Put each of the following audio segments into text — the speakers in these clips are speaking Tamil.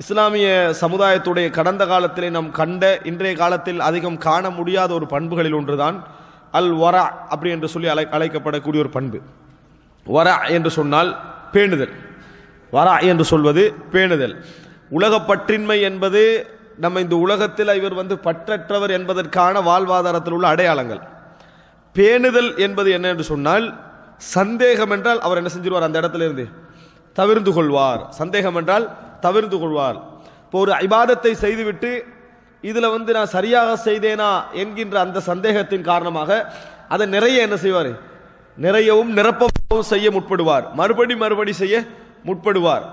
இஸ்லாமிய சமுதாயத்துடைய கடந்த காலத்திலே நாம் கண்ட இன்றைய காலத்தில் அதிகம் காண முடியாத ஒரு பண்புகளில் ஒன்றுதான் அல் வரா அப்படி என்று சொல்லி அழை அழைக்கப்படக்கூடிய ஒரு பண்பு. வரா என்று சொன்னால் பேணுதல். வரா என்று சொல்வது பேணுதல். உலகப்பற்றின்மை என்பது நம்ம இந்த உலகத்தில் இவர் வந்து பற்றற்றவர் என்பதற்கான வாழ்வாதாரத்தில் உள்ள அடையாளங்கள். பேணுதல் என்பது என்ன என்று சொன்னால் சந்தேகம் என்றால் அவர் என்ன செஞ்சிருவார் அந்த இடத்துல இருந்து தவிர்ந்து கொள்வார். சந்தேகம் என்றால் தவிர்ந்து கொள்வார். இப்போ ஒரு ஐபாதத்தை செய்துவிட்டு இதில் வந்து நான் சரியாக செய்தேனா என்கின்ற அந்த சந்தேகத்தின் காரணமாக அதை நிறைய என்ன செய்வார்? நிறையவும் நிரப்பவும் செய்ய முற்படுவார். மறுபடி மறுபடி செய்ய முற்படுவார்.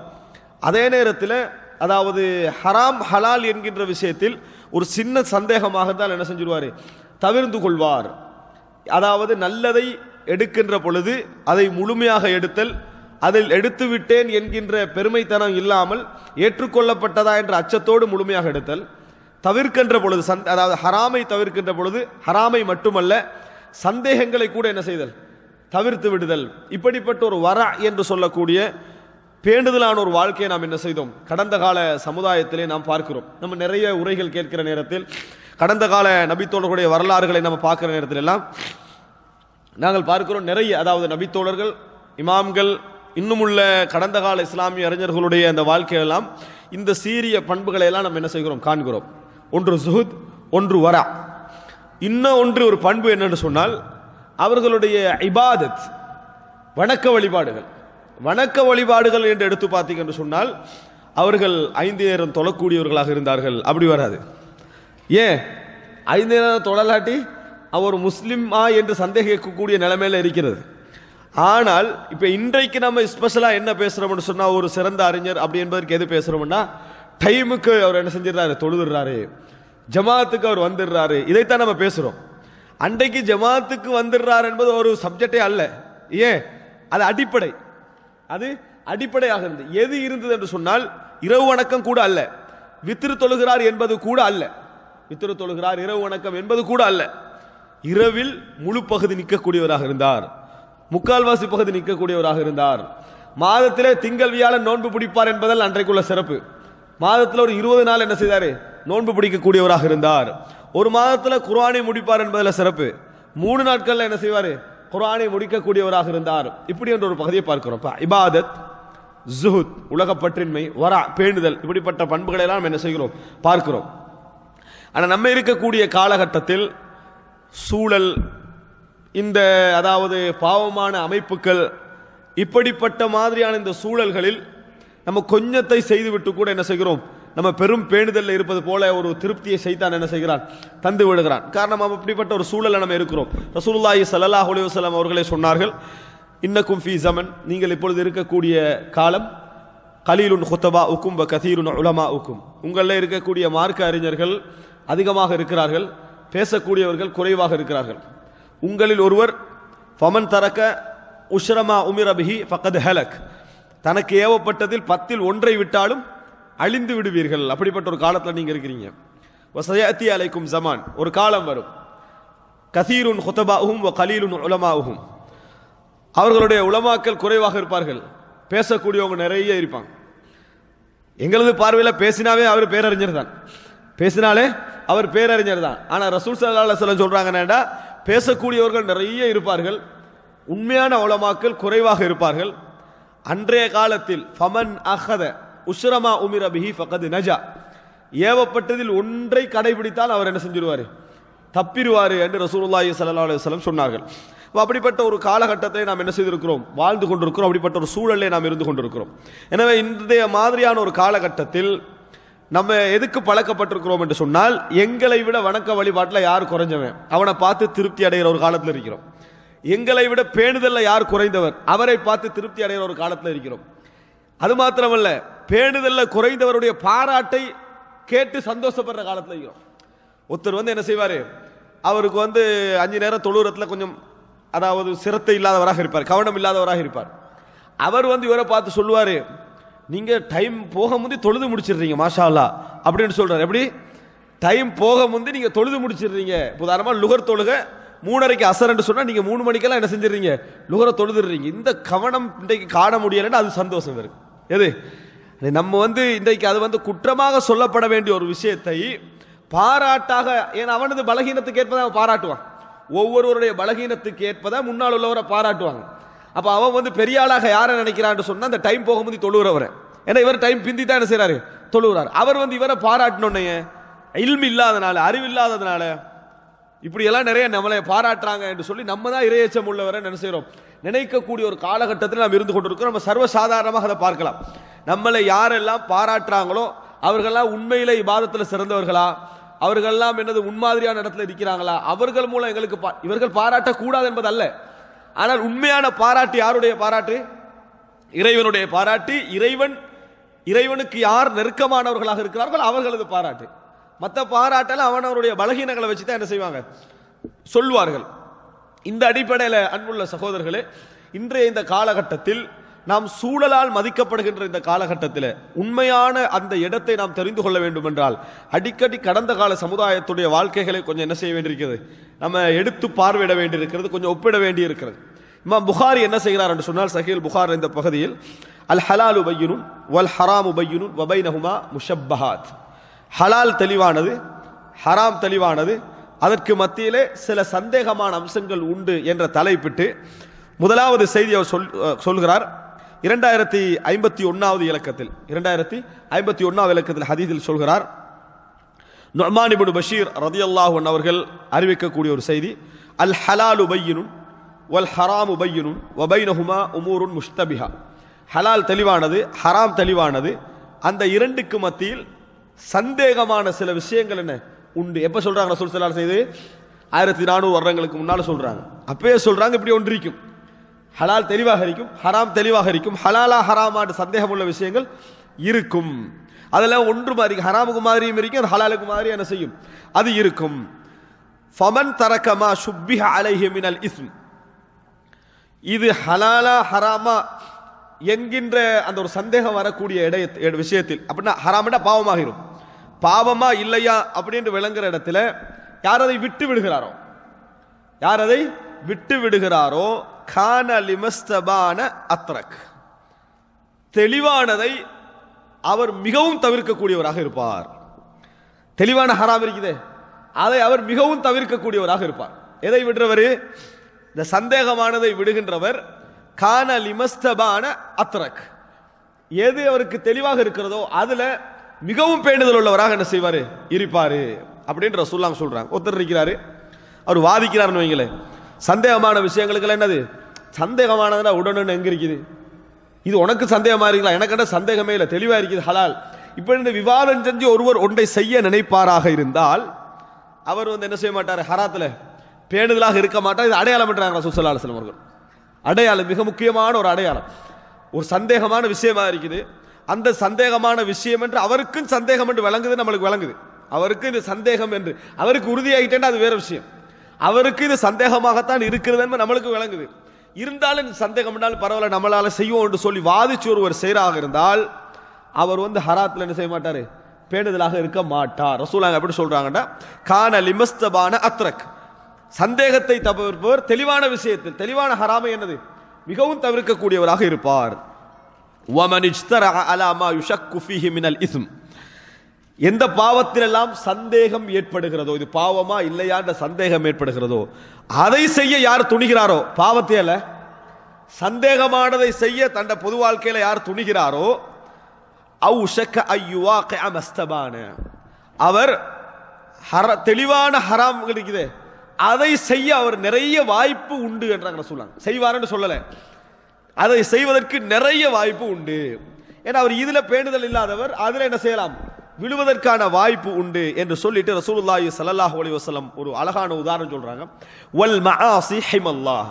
அதே நேரத்தில் அதாவது ஹராம் ஹலால் என்கின்ற விஷயத்தில் ஒரு சின்ன சந்தேகமாக தான் என்ன செஞ்சிருவார்? தவிர்ந்து கொள்வார். அதாவது நல்லதை எடுக்கின்ற பொழுது அதை முழுமையாக எடுத்தல் அதில் எடுத்து விட்டேன் என்கின்ற பெருமைத்தனம் இல்லாமல் ஏற்றுக்கொள்ளப்பட்டதா என்ற அச்சத்தோடு முழுமையாக எடுத்தல். தவிர்க்கின்ற பொழுது சந் அதாவது ஹராமை தவிர்க்கின்ற பொழுது ஹராமை மட்டுமல்ல சந்தேகங்களை கூட என்ன செய்தல்? தவிர்த்து விடுதல். இப்படிப்பட்ட ஒரு வர என்று சொல்லக்கூடிய பேண்டுதலான ஒரு வாழ்க்கையை நாம் என்ன செய்தோம்? கடந்த கால சமுதாயத்திலே நாம் பார்க்கிறோம். நம்ம நிறைய உரைகள் கேட்கிற நேரத்தில் கடந்த கால நபித்தோழர்களுடைய வரலாறுகளை நம்ம பார்க்கிற நேரத்தில் எல்லாம் நாங்கள் பார்க்கிறோம் நிறைய அதாவது நபித்தோழர்கள் இமாம்கள் இன்னும் உள்ள கடந்த கால இஸ்லாமிய அறிஞர்களுடைய அந்த வாழ்க்கையெல்லாம் இந்த சீரிய பண்புகளை எல்லாம் நம்ம என்ன செய்கிறோம்? காண்கிறோம். ஒன்று சுஹுத் ஒன்று வரா. இன்னும் ஒன்று ஒரு பண்பு என்னன்னு சொன்னால் அவர்களுடைய இபாதத் வணக்க வழிபாடுகள். வணக்க வழிபாடுகள் என்று எடுத்து பார்த்தீங்க என்று சொன்னால் அவர்கள் ஐந்து நேரம் தொழக்கூடியவர்களாக இருந்தார்கள். அப்படி வராது. ஏன்? ஐந்து நேரம் தொழலாட்டி அவர் முஸ்லிமா என்று சந்தேகிக்கக்கூடிய நிலைமையில இருக்கிறது. ஆனால் இப்போ இன்றைக்கு நம்ம ஸ்பெஷலாக என்ன பேசுகிறோம்னு சொன்னால் ஒரு சிறந்த அறிஞர் அப்படி என்பதற்கு எது பேசுகிறோம்னா டைமுக்கு அவர் என்ன செஞ்சிடறாரு? தொழுதுறாரு ஜமாத்துக்கு அவர் வந்துடுறாரு. இதைத்தான் நம்ம பேசுகிறோம் அன்றைக்கு ஜமாத்துக்கு வந்துடுறார் என்பது ஒரு சப்ஜெக்டே அல்ல. ஏன்? அது அடிப்படை. அது அடிப்படையாக இருந்தது. எது இருந்தது என்று சொன்னால் இரவு வணக்கம் கூட அல்ல. வித்திரு தொழுகிறார் என்பது கூட அல்ல. வித்திரு தொழுகிறார் இரவு வணக்கம் என்பது கூட அல்ல. இரவில் முழு பகுதி நிற்கக்கூடியவராக இருந்தார். முக்கால்வாசி பகுதி நிற்கக்கூடியவராக இருந்தார். மாதத்திலே திங்கள் வியாழன் நோன்பு பிடிப்பார் என்பதால் அன்றைக்குள்ள சிறப்பு. மாதத்தில் ஒரு இருபது நாள் என்ன செய்தாரு? நோன்பு பிடிக்கக்கூடியவராக இருந்தார். ஒரு மாதத்தில் குரானை முடிப்பார் என்பதில் சிறப்பு. மூணு நாட்களில் என்ன செய்வார்? குரானை முடிக்கக்கூடியவராக இருந்தார். இப்படி என்ற ஒரு பகுதியை பார்க்கிறோம். இபாதத் ஜுஹுத் உலகப்பற்றின்மை வரா பேணுதல் இப்படிப்பட்ட பண்புகளை எல்லாம் என்ன செய்கிறோம்? பார்க்கிறோம். ஆனால் நம்ம இருக்கக்கூடிய காலகட்டத்தில் சூழல் இந்த அதாவது பாவமான அமைப்புகள் இப்படிப்பட்ட மாதிரியான இந்த சூழல்களில் நம்ம கொஞ்சத்தை செய்துவிட்டு கூட என்ன செய்கிறோம்? நம்ம பெரும் பேணுதலில் இருப்பது போல ஒரு திருப்தியை செய்தான் என்ன செய்கிறான்? தந்து விடுகிறான். காரணம் அப்படிப்பட்ட ஒரு சூழலில் நம்ம இருக்கிறோம். ரசூலுல்லாஹி ஸல்லல்லாஹு அலைஹி வஸல்லம் அவர்களே சொன்னார்கள் இன்னக்கும் ஃபி ஜமன் நீங்கள் இப்பொழுது இருக்கக்கூடிய காலம் கலீலுன் ஹுத்தபா உக்கும் ப கதீருன் உலமா உக்கும் உங்களில் இருக்கக்கூடிய மார்க்க அறிஞர்கள் அதிகமாக இருக்கிறார்கள் பேசக்கூடியவர்கள் குறைவாக இருக்கிறார்கள். உங்களில் ஒருவர் ஃபமன் தரக்க உஷ்ரமா உமிரபிஹி ஃபகத் ஹலக். தனக்கு ஏவப்பட்டதில் பத்தில் ஒன்றை விட்டாலும் அழிந்து விடுவீர்கள். அப்படிப்பட்ட ஒரு காலத்தில் நீங்க இருக்கிறீங்க. வசயத்தி அலைக்கும் ஜமான். ஒரு காலம் வரும். கசீருன் ஹுத்தபாவும் வ கலீலுன் உலமாவும் அவர்களுடைய உலமாக்கள் குறைவாக இருப்பார்கள். பேசக்கூடியவங்க நிறைய இருப்பாங்க. எங்களது பார்வையில் பேசினாவே அவர் பேரறிஞர் தான். பேசினாலே அவர் பேரறிஞர் தான். ஆனால் ரசூல் சல்லா சொல்ல சொல்றாங்க என்னடா பேசக்கூடியவர்கள் நிறைய இருப்பார்கள். உண்மையான உலமாக்கள் குறைவாக இருப்பார்கள். அன்றைய காலத்தில் ஃபமன் அஹத உஷ்ரமா உமிர பிஹி ஃபகது நஜா ஏவப்பட்டதில் ஒன்றை கடைபிடித்தால் அவர் என்ன செஞ்சிருவார்? தப்பிடுவார் என்று ரசூலுல்லாஹி சல்லா அலுவலம் சொன்னார்கள். இப்போ அப்படிப்பட்ட ஒரு காலகட்டத்தை நாம் என்ன செய்திருக்கிறோம்? வாழ்ந்து கொண்டிருக்கிறோம். அப்படிப்பட்ட ஒரு சூழலை நாம் இருந்து கொண்டிருக்கிறோம். எனவே இன்றைய மாதிரியான ஒரு காலகட்டத்தில் நம்ம எதுக்கு பழக்கப்பட்டிருக்கிறோம் என்று சொன்னால் எங்களை விட வணக்க வழிபாட்டில் யார் குறைஞ்சவன்? அவனை பார்த்து திருப்தி அடைகிற ஒரு காலத்தில் இருக்கிறோம். எங்களை விட பேணுதலில் யார் குறைந்தவர்? அவரை பார்த்து திருப்தி அடைகிற ஒரு காலத்தில் இருக்கிறோம். அது மாத்திரமல்ல பேணுதலில் குறைந்தவருடைய பாராட்டை கேட்டு சந்தோஷப்படுற காலத்தில் இருக்கிறோம். ஒருத்தர் வந்து என்ன செய்வார்? அவருக்கு வந்து அஞ்சு நேரம் தொழுறத்துல கொஞ்சம் அதாவது சிரத்தை இல்லாதவராக இருப்பார் கவனம் இல்லாதவராக இருப்பார். அவர் வந்து இவரை பார்த்து சொல்லுவார் நீங்க டைம் போக முந்தி தொழுது முடிச்சிடுறீங்க மாஷாலா அப்படின்னு சொல்றாரு. எப்படி? டைம் போக முந்தி நீங்க தொழுது முடிச்சிடுறீங்க. உதாரணமா லுகர் தொழுக மூணரைக்கு அசரன்னு சொன்னா நீங்க மூணு மணிக்கெல்லாம் என்ன செஞ்சிடுறீங்க? லுகரை தொழுதுடுறீங்க. இந்த கவனம் இன்றைக்கு காண முடியலைன்னு அது சந்தோஷம் இருக்கு எது? நம்ம வந்து இன்றைக்கு அது வந்து குற்றமாக சொல்லப்பட வேண்டிய ஒரு விஷயத்தை பாராட்டாக ஏன் அவனது பலகீனத்துக்கு ஏற்பதான் அவன் பாராட்டுவான். ஒவ்வொருவருடைய பலகீனத்துக்கு ஏற்பதான் முன்னால் உள்ளவரை பாராட்டுவாங்க. அப்போ அவன் வந்து பெரிய ஆளாக யாரை நினைக்கிறான்னு சொன்னால் அந்த டைம் போகும்போது தொழுகிறவரை ஏன்னா இவர் டைம் பிந்தி தான் என்ன செய்கிறாரு தொழுகிறார் அவர் வந்து இவரை பாராட்டணுன்னே இல்மு இல்லாதனால அறிவு இல்லாததுனால இப்படியெல்லாம் நிறைய நம்மளை பாராட்டுறாங்க என்று சொல்லி நம்ம தான் இரையச்சம் உள்ளவரை என்ன நினைக்கக்கூடிய ஒரு காலகட்டத்தில் நாம் இருந்து கொண்டிருக்கிறோம். நம்ம சர்வசாதாரணமாக அதை பார்க்கலாம். நம்மளை யாரெல்லாம் பாராட்டுறாங்களோ அவர்கள்லாம் உண்மையிலே இபாதத்தில் சிறந்தவர்களா? அவர்கள்லாம் என்னது உண்மாதிரியான இடத்துல இருக்கிறாங்களா? அவர்கள் மூலம் எங்களுக்கு பா- இவர்கள் பாராட்டக்கூடாது என்பது அல்ல ஆனால் உண்மையான பாராட்டு யாருடைய பாராட்டு? இறைவனுடைய பாராட்டு. இறைவன் இறைவனுக்கு யார் நெருக்கமானவர்களாக இருக்கிறார்கள் அவர்களது பாராட்டு. மற்ற பாராட்டெல்லாம் அவன் அவருடைய பலகீனங்களை வச்சு தான் என்ன செய்வாங்க? சொல்வார்கள். இந்த அடிப்படையில் அன்புள்ள சகோதரர்களே இன்றைய இந்த காலகட்டத்தில் நாம் சூழலால் மதிக்கப்படுகின்ற இந்த காலகட்டத்தில் உண்மையான அந்த இடத்தை நாம் தெரிந்து கொள்ள வேண்டும் என்றால் அடிக்கடி கடந்த கால சமுதாயத்துடைய வாழ்க்கைகளை கொஞ்சம் என்ன செய்ய வேண்டியிருக்கிறது? நம்ம எடுத்து பார்வையிட வேண்டியிருக்கிறது கொஞ்சம் ஒப்பிட வேண்டியிருக்கிறது. இம்மா புகாரி என்ன செய்கிறார் என்று சொன்னால் சஹீல் புகார் இந்த பகுதியில் அல் ஹலாலு உபையுனும் வல் ஹராமு பையுனுன் வபைனஹுமா முஷப்பஹாத். ஹலால் தெளிவானது ஹராம் தெளிவானது அதற்கு மத்தியிலே சில சந்தேகமான அம்சங்கள் உண்டு என்ற தலைப்பிட்டு முதலாவது செய்தி அவர் சொல் சொல்கிறார். இரண்டாயிரத்தி ஐம்பத்தி ஒன்னாவது இலக்கத்தில் இரண்டாயிரத்தி ஐம்பத்தி ஒன்னாவது இலக்கத்தில் ஹதீதில் சொல்கிறார் நுஅமான் பஷீர் ரதி அல்லாஹன் அவர்கள் அறிவிக்கக்கூடிய ஒரு செய்தி அல் ஹலாலு உபையினும் வல் ஹராம் உபையினும் ஒபைனஹுமா உமூருன் முஷ்தபிஹா. ஹலால் தெளிவானது ஹராம் தெளிவானது அந்த இரண்டுக்கு மத்தியில் சந்தேகமான சில விஷயங்கள் என்ன? உண்டு. எப்போ சொல்கிறாங்க ரசூல் செய்து? ஆயிரத்தி நானூறு வருடங்களுக்கு முன்னால் சொல்கிறாங்க அப்பயே சொல்கிறாங்க இப்படி ஒன்றிக்கும். ஹலால் தெளிவாக இருக்கும் ஹராம் தெளிவாக இருக்கும் ஹலாலா ஹராமான்னு சந்தேகம் உள்ள விஷயங்கள் இருக்கும். அதெல்லாம் ஒன்று மாதிரி ஹராமுக்கு மாதிரியும் இருக்கும் அது ஹலாலுக்கு மாதிரி என்ன செய்யும்? அது இருக்கும். ஃபமன் தரக்கமா சுப்பிஹ அலைஹி மினல் இஸ்ம். இது ஹலாலா ஹராமா என்கின்ற அந்த ஒரு சந்தேகம் வரக்கூடிய இடைய விஷயத்தில். அப்படின்னா ஹராமண்டா பாவமாகிடும் பாவமா இல்லையா அப்படின்னு விளங்குற இடத்துல யார் அதை விட்டு விடுகிறாரோ? யார் அதை விட்டு விடுகிறாரோ? கான லிமஸ்தபான அத்ரக். தெளிவானதை அவர் மிகவும் தவிர்க்கக்கூடியவராக இருப்பார். தெளிவான ஹராம் இருக்குது. அதை அவர் மிகவும் தவிர்க்கக்கூடியவராக இருப்பார். எதை விடுறவர்? இந்த சந்தேகமானதை விடுகின்றவர் கான லிமஸ்தபான அத்ரக். எது அவருக்கு தெளிவாக இருக்கிறதோ அதுல மிகவும் பேணுதல் உள்ளவராக என்ன செய்வாரு? இருப்பாரு. அப்படின்ற சொல்லாம் சொல்றாங்க. ஒருத்தர் இருக்கிறாரு. அவர் வாதிக்கிறாருன்னு வைங்களேன். சந்தேகமான விஷயங்களுக்கெல்லாம் என்னது? சந்தேகமானதுன்னா உடனே எங்க இருக்குது? இது உனக்கு சந்தேகமா இருக்கலாம் எனக்கு என்ன சந்தேகமே இல்லை. தெளிவா இருக்குது ஹலால். இப்ப இந்த விவாதம் செஞ்சு ஒருவர் ஒன்றை செய்ய நினைப்பாராக இருந்தால் அவர் வந்து என்ன செய்ய மாட்டார்? ஹராத்துல பேணுதலாக இருக்க மாட்டார். இது அடையாளம் என்றாங்க சுசலா அலுவலம் அவர்கள். அடையாளம் மிக முக்கியமான ஒரு அடையாளம். ஒரு சந்தேகமான விஷயமா இருக்குது. அந்த சந்தேகமான விஷயம் என்று அவருக்கும் சந்தேகம் என்று விளங்குது நம்மளுக்கு விளங்குது அவருக்கு இது சந்தேகம் என்று அவருக்கு உறுதியாகிட்டேன்னா அது வேற விஷயம். அவருக்கு இது சந்தேகமாகத்தான் இருக்கிறது என்று நம்மளுக்கு விளங்குது. இருந்தாலும் இந்த சந்தேகம் பண்ணாலும் பரவாயில்ல நம்மளால் செய்வோம் என்று சொல்லி வாதிச்சு ஒருவர் செய்கிறாக இருந்தால் அவர் வந்து ஹராத்தில் என்ன செய்ய மாட்டார்? பேணுதலாக இருக்க மாட்டார். ரசூலாங்க எப்படி சொல்கிறாங்கன்னா கான லிமஸ்தபான அத்ரக். சந்தேகத்தை தவிர்ப்பவர் தெளிவான விஷயத்தில் தெளிவான ஹராமை என்னது? மிகவும் தவிர்க்கக்கூடியவராக இருப்பார். ஒமனிஜ்தர அலாமா யுஷக் குஃபிஹி மினல் இஸ்ம். எந்த பாவத்திலெல்லாம் சந்தேகம் ஏற்படுகிறதோ இது பாவமா இல்லையா என்ற சந்தேகம் ஏற்படுகிறதோ அதை செய்ய யார் துணிகிறாரோ? பாவத்தே அல்ல. சந்தேகமானதை செய்ய தண்ட பொது வாழ்க்கையில் யார் துணிகிறாரோ? அவு ஐயுவா மஸ்தபான. அவர் ஹர தெளிவான ஹராம் இருக்குது. அதை செய்ய அவர் நிறைய வாய்ப்பு உண்டு என்றாங்க சொல்லாங்க செய்வாருன்னு சொல்லலை. அதை செய்வதற்கு நிறைய வாய்ப்பு உண்டு. ஏன்னா அவர் இதில் பேணுதல் இல்லாதவர் அதில் என்ன செய்யலாம்? விழுவதற்கான வாய்ப்பு உண்டு என்று சொல்லிட்டு ரசூலுல்லாஹி ஸல்லல்லாஹு அலைஹி வஸல்லம் ஒரு அழகான உதாரணம் சொல்றாங்க. வல் மஆசி ஹிமல்லாஹ்.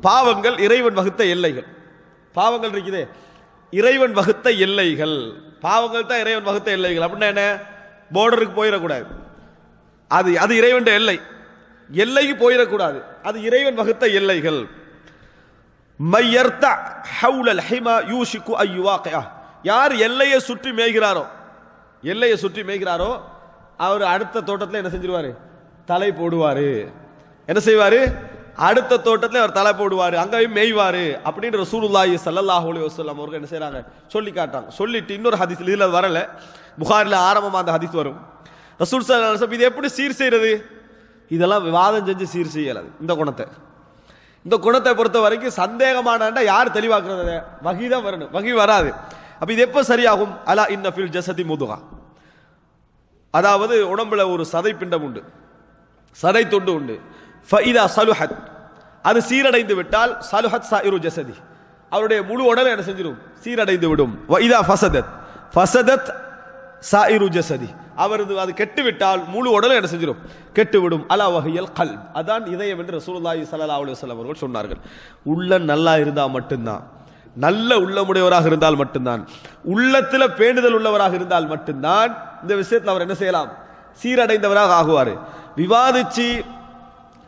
பாவங்கள் இறைவன் வகுத்த எல்லைகள். பாவங்கள் இருக்குதே. இறைவன் வகுத்த எல்லைகள். பாவங்கள் தான் இறைவன் வகுத்த எல்லைகள். அப்படின்னா என்ன? போர்டருக்கு போயிடக்கூடாது. அது அது இறைவன் எல்லை. எல்லைக்கு போயிடக்கூடாது. அது இறைவன் வகுத்த எல்லைகள். மையர்த்த ஹவுலல் ஹிமா யூஷிக்கு ஐயுவாக்கையா யார் எல்லையை சுற்றி மேய்கிறாரோ எல்லையை சுற்றி மேய்கிறாரோ அவர் அடுத்த தோட்டத்தில் என்ன செஞ்சிருவாரு? தலை போடுவாரு. என்ன செய்வாரு? அடுத்த தோட்டத்தில் அவர் தலை போடுவாரு. அங்கேயும் மேய்வாரு. அப்படின்ற சூருல்லாயி ஸல்லல்லாஹு அலைஹி வஸல்லம் அவர்கள் என்ன செய்றாங்க? சொல்லி காட்டாங்க சொல்லிட்டு இன்னொரு ஹதீஸ் இதில் வரல. புகாரில் ஆரம்பமாக அந்த ஹதீஸ் வரும். ரசூல் ஸல்லல்லாஹு இது எப்படி சீர் செய்யறது? இதெல்லாம் விவாதம் செஞ்சு சீர் செய்யலாது இந்த குணத்தை. இந்த குணத்தை பொறுத்த வரைக்கும் சந்தேகமானண்டா யார் தெளிவாக்குறது? வகி தான் வரணும். வகி வராது. அப்போ இது எப்போ சரியாகும்? அலா இன்னஃபில் ஜசதி முதுகா. அதாவது உடம்புல ஒரு சதை பிண்டம் உண்டு. சதை தொண்டு உண்டு. ஃபைதா சலுஹத். அது சீரடைந்து விட்டால் சலுஹத் சாயிரு ஜசதி. அவருடைய முழு உடலை என்ன செஞ்சிடும் சீரடைந்து விடும். வைதா ஃபசதத். ஃபசதத் சாயிரு ஜசதி. அவரது அது கெட்டு விட்டால் முழு உடலும் என்ன செஞ்சிடும் கெட்டு விடும். அலா வகையல் கல் அதான் இதயம் என்று ரசூலுல்லாஹி சல்லா அலைஹி அவர்கள் சொன்னார்கள். உள்ள நல்லா இருந்தால் மட்டும்தான். நல்ல உள்ளமுடையவராக இருந்தால் மட்டும்தான் உள்ளத்துல பேணுதல் உள்ளவராக இருந்தால் மட்டும்தான் இந்த விஷயத்தில் அவர் என்ன செய்யலாம்? சீரடைந்தவராக ஆகுவார். விவாதிச்சு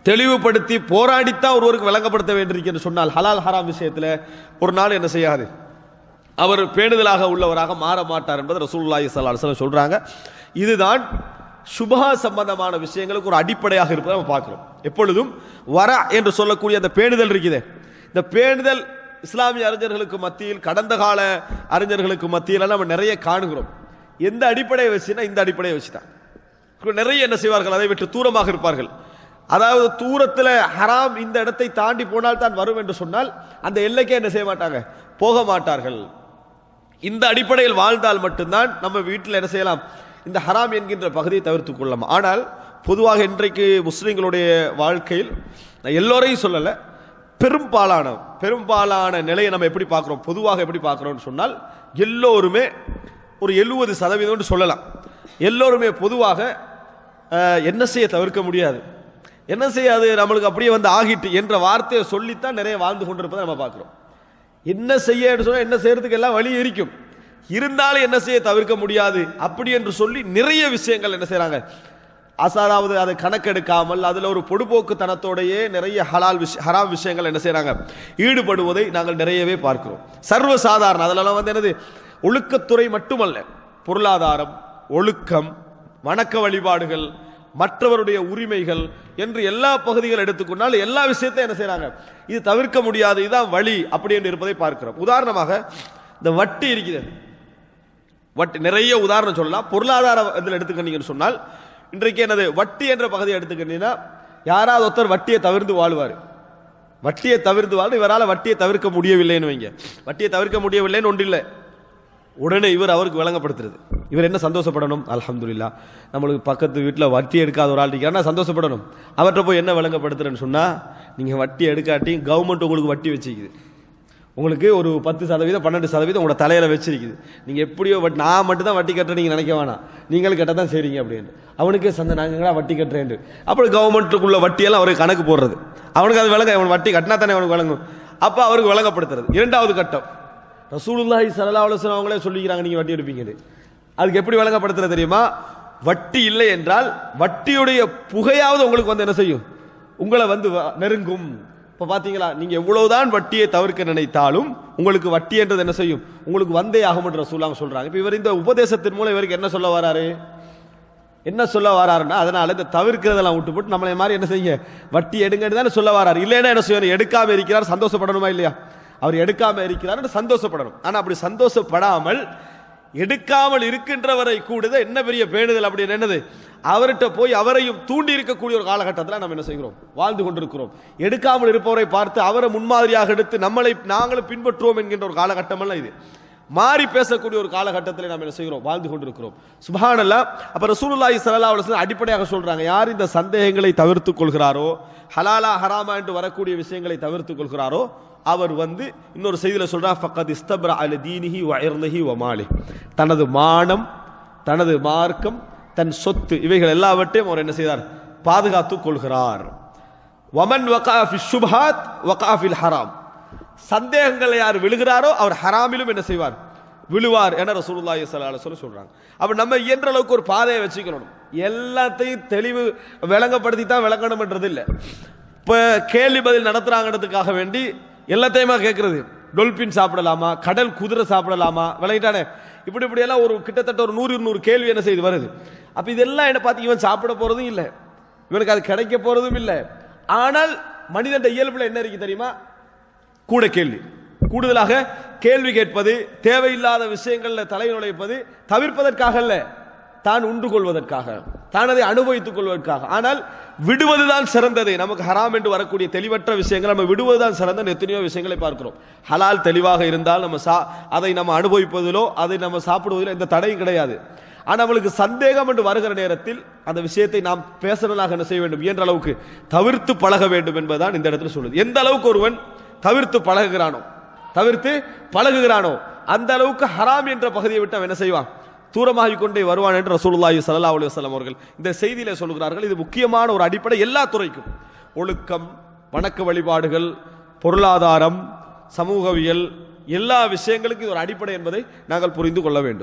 தெளிவுபடுத்தி போராடித்தான் ஒருவருக்கு விளங்கப்படுத்த வேண்டியிருக்கு என்று சொன்னால் ஹலால் ஹராம் விஷயத்தில் ஒரு நாள் என்ன செய்யாது? அவர் பேணுதலாக உள்ளவராக மாற மாட்டார் என்பது ரசூலுல்லாஹி ஸல்லல்லாஹு அலைஹி சொல்றாங்க. இதுதான் சுபா சம்பந்தமான விஷயங்களுக்கு ஒரு அடிப்படையாக இருப்பதை நம்ம பார்க்கிறோம். எப்பொழுதும் வர என்று சொல்லக்கூடிய அந்த பேணுதல் இருக்குது. இந்த பேணுதல் இஸ்லாமிய அறிஞர்களுக்கு மத்தியில் கடந்த கால அறிஞர்களுக்கு மத்தியில் நம்ம நிறைய காணுகிறோம். எந்த அடிப்படையை வச்சுன்னா இந்த அடிப்படையை வச்சுதான். நிறைய என்ன செய்வார்கள்? அதை விட்டு தூரமாக இருப்பார்கள். அதாவது தூரத்தில் ஹராம் இந்த இடத்தை தாண்டி போனால் தான் வரும் என்று சொன்னால் அந்த எல்லைக்கே என்ன செய்ய மாட்டாங்க? போக மாட்டார்கள். இந்த அடிப்படையில் வாழ்ந்தால் மட்டும்தான் நம்ம வீட்டில் என்ன செய்யலாம்? இந்த ஹராம் என்கின்ற பகுதியை தவிர்த்து கொள்ளலாம். ஆனால் பொதுவாக இன்றைக்கு முஸ்லீம்களுடைய வாழ்க்கையில் நான் எல்லோரையும் சொல்லலை பெரும்பாலான பெரும்பாலான நிலையை நம்ம எப்படி பார்க்குறோம்? பொதுவாக எப்படி பார்க்குறோம்னு சொன்னால் எல்லோருமே ஒரு எழுபது சதவீதம்னு சொல்லலாம். எல்லோருமே பொதுவாக என்ன செய்ய தவிர்க்க முடியாது. என்ன செய்யாது? நம்மளுக்கு அப்படியே வந்து ஆகிட்டு என்ற வார்த்தையை சொல்லித்தான் நிறைய வாழ்ந்து கொண்டிருப்பதை நம்ம பார்க்குறோம். என்ன செய்ய சொன்னால் என்ன செய்யறதுக்கு எல்லாம் வழி இருக்கும். இருந்தாலும் என்ன செய்ய தவிர்க்க முடியாது. அப்படி என்று சொல்லி நிறைய விஷயங்கள் என்ன செய்கிறாங்க அசாதாவது அதை கணக்கெடுக்காமல் அதில் ஒரு பொடுபோக்குத்தனத்தோடையே நிறைய ஹலால் விஷ ஹராம் விஷயங்கள் என்ன செய்கிறாங்க ஈடுபடுவதை நாங்கள் நிறையவே பார்க்கிறோம். சர்வ சாதாரண வந்து என்னது? ஒழுக்கத்துறை மட்டுமல்ல. பொருளாதாரம் ஒழுக்கம் வணக்க வழிபாடுகள் மற்றவருடைய உரிமைகள் என்று எல்லா பகுதிகள் எடுத்துக்கொண்டால் எல்லா விஷயத்தையும் என்ன செய்கிறாங்க இது தவிர்க்க முடியாது இதுதான் வழி அப்படி என்று இருப்பதை பார்க்கிறோம். உதாரணமாக இந்த வட்டி இருக்கிறது. வட்டி நிறைய உதாரணம் சொல்லலாம். பொருளாதார இதில் எடுத்துக்கிட்டீங்கன்னு சொன்னால் இன்றைக்கு என்னது வட்டி என்ற பகுதியை எடுத்துக்கிட்டீங்கன்னா யாராவது ஒருத்தர் வட்டியை தவிர்த்து வாழ்வார். வட்டியை தவிர்த்து வாழ் இவரால் வட்டியை தவிர்க்க முடியவில்லைன்னு வைங்க. வட்டியை தவிர்க்க முடியவில்லைன்னு ஒன்று இல்லை. உடனே இவர் அவருக்கு விளங்கப்படுத்துறது. இவர் என்ன சந்தோஷப்படணும்? அலமதுல்லா நம்மளுக்கு பக்கத்து வீட்டில் வட்டி எடுக்காத ஒரு ஆள் இருக்காருன்னா சந்தோஷப்படணும். அவர்கிட்ட போய் என்ன விளங்கப்படுத்துறேன்னு சொன்னால் நீங்கள் வட்டி எடுக்காட்டி கவர்மெண்ட் உங்களுக்கு வட்டி வச்சுக்குது. உங்களுக்கு ஒரு பத்து சதவீதம் பன்னெண்டு சதவீதம் உங்களோட தலையில் வச்சிருக்குது. நீங்கள் எப்படியோ வட் நான் மட்டும் தான் வட்டி கட்டுறேன் நீங்கள் நினைக்க வேணாம். நீங்களும் கட்ட தான் செய்கிறீங்க அப்படின்னு அவனுக்கே சந்தை நாங்களா வட்டி கட்டுறேன் அப்புறம் கவர்மெண்ட்டுக்குள்ள வட்டியெல்லாம் அவருக்கு கணக்கு போடுறது. அவனுக்கு அது விளங்க அவன் வட்டி கட்டினா தானே அவனுக்கு விளங்கும். அப்போ அவருக்கு விளங்கப்படுத்துறது. இரண்டாவது கட்டம். ரசூலுல்லாஹி ஸல்லல்லாஹு அலைஹி அவங்களே சொல்லிக்கிறாங்க நீங்கள் வட்டி எடுப்பீங்கன்னு. அதுக்கு எப்படி விளங்கப்படுத்துறது தெரியுமா? வட்டி இல்லை என்றால் வட்டியுடைய புகையாவது உங்களுக்கு வந்து என்ன செய்யும்? உங்களை வந்து நெருங்கும். இப்போ பார்த்தீங்களா நீங்கள் எவ்வளோதான் வட்டியை தவிர்க்க நினைத்தாலும் உங்களுக்கு வட்டி என்றது என்ன செய்யும்? உங்களுக்கு வந்தே ஆகும் என்று சொல்கிறாங்க இப்போ இவர் இந்த உபதேசத்தின் மூலம் இவருக்கு என்ன சொல்ல வராரு? என்ன சொல்ல வராருன்னா அதனால் இந்த தவிர்க்கிறதெல்லாம் விட்டு போட்டு நம்மளை மாதிரி என்ன செய்யுங்க? வட்டி எடுங்கன்னு தானே சொல்ல வராரு. இல்லைன்னா என்ன செய்யணும் எடுக்காமல் இருக்கிறார் சந்தோஷப்படணுமா இல்லையா? அவர் எடுக்காமல் இருக்கிறார் சந்தோஷப்படணும். ஆனால் அப்படி சந்தோஷப்படாமல் எடுக்காமல் இருக்கின்றவரை கூடுத என்ன பெரிய பேணுதல் அப்படின்னு என்னது? அவர்கிட்ட போய் அவரையும் தூண்டி இருக்கக்கூடிய ஒரு காலகட்டத்தில் நம்ம என்ன செய்கிறோம்? வாழ்ந்து கொண்டிருக்கிறோம். எடுக்காமல் இருப்பவரை பார்த்து அவரை முன்மாதிரியாக எடுத்து நம்மளை நாங்களும் பின்பற்றுவோம் என்கின்ற ஒரு காலகட்டமெல்லாம் இது. மாறி பேசக்கூடிய ஒரு காலகட்டத்தில் நாம் என்ன செய்கிறோம்? வாழ்ந்து கொண்டிருக்கிறோம். சுபஹானல்லா அப்ப ரசூலுல்லாஹி சல்லா அலைஹி அடிப்படையாக சொல்றாங்க யார் இந்த சந்தேகங்களை தவிர்த்துக் கொள்கிறாரோ ஹலாலா ஹராமா என்று வரக்கூடிய விஷயங்களை தவிர்த்து கொள்கிறாரோ அவர் வந்து இன்னொரு செய்தியில் சொல்கிறார் ஃபக்கத் இஸ்தப்ரா அலி தீனிஹி வ வமாலி தனது மானம் தனது மார்க்கம் தன் சொத்து இவைகள் எல்லாவற்றையும் அவர் என்ன செய்தார்? பாதுகாத்துக் கொள்கிறார். வமன் வகாஃபி சுபாத் வகாஃபில் ஹராம். சந்தேகங்களை யார் விழுகிறாரோ அவர் ஹராமிலும் என்ன செய்வார்? விழுவார் என ரசூலுல்லாஹி ஸல்லல்லாஹு அலைஹி வஸல்லம் சொல்றாங்க. அப்ப நம்ம இயன்ற அளவுக்கு ஒரு பாதையை வச்சுக்கணும். எல்லாத்தையும் தெளிவு விளங்கப்படுத்தி தான் விளங்கணும்ன்றது இல்லை இப்போ கேள்வி பதில் நடத்துறாங்கிறதுக்காக வேண்டி எல்லாத்தையுமா கேட்குறது டொல்பின் சாப்பிடலாமா? கடல் குதிரை சாப்பிடலாமா? விளங்கிட்டானே. இப்படி இப்படி எல்லாம் ஒரு கிட்டத்தட்ட ஒரு நூறு நூறு கேள்வி என்ன செய்து வருது. அப்போ இதெல்லாம் என்ன பார்த்து இவன் சாப்பிட போகிறதும் இல்லை. இவனுக்கு அது கிடைக்க போகிறதும் இல்லை. ஆனால் மனிதன் இயல்பில் என்ன இருக்கு தெரியுமா? கூட கேள்வி. கூடுதலாக கேள்வி கேட்பது தேவையில்லாத விஷயங்களில் தலை நுழைப்பது தவிர்ப்பதற்காக அல்ல தான் உண்டு கொள்வதற்காக. தான் அதை அனுபவித்துக் கொள்வதற்காக. ஆனால் விடுவதுதான் சிறந்தது. நமக்கு ஹராம் என்று வரக்கூடிய தெளிவற்ற விஷயங்கள் நம்ம விடுவதுதான் சிறந்த எத்தனையோ விஷயங்களை பார்க்கிறோம். ஹலால் தெளிவாக இருந்தால் நம்ம சா அதை நம்ம அனுபவிப்பதிலோ அதை நம்ம சாப்பிடுவதிலோ எந்த தடையும் கிடையாது. ஆனால் நம்மளுக்கு சந்தேகம் என்று வருகிற நேரத்தில் அந்த விஷயத்தை நாம் பேசலாக என்ன செய்ய வேண்டும்? என்ற அளவுக்கு தவிர்த்து பழக வேண்டும் என்பதுதான் இந்த இடத்துல சொல்லுது. எந்த அளவுக்கு ஒருவன் தவிர்த்து பழகுகிறானோ தவிர்த்து பழகுகிறானோ அந்த அளவுக்கு ஹராம் என்ற பகுதியை விட்டு அவன் என்ன செய்வான்? தூரமாகிக் கொண்டே வருவான் என்று ரசூலுல்லாஹி சல்லா அலி வஸ்லாம் அவர்கள் இந்த செய்தியில சொல்கிறார்கள். இது முக்கியமான ஒரு அடிப்படை எல்லா துறைக்கும். ஒழுக்கம் வணக்க வழிபாடுகள் பொருளாதாரம் சமூகவியல் எல்லா விஷயங்களுக்கும் இது ஒரு அடிப்படை என்பதை நாங்கள் புரிந்து கொள்ள வேண்டும்.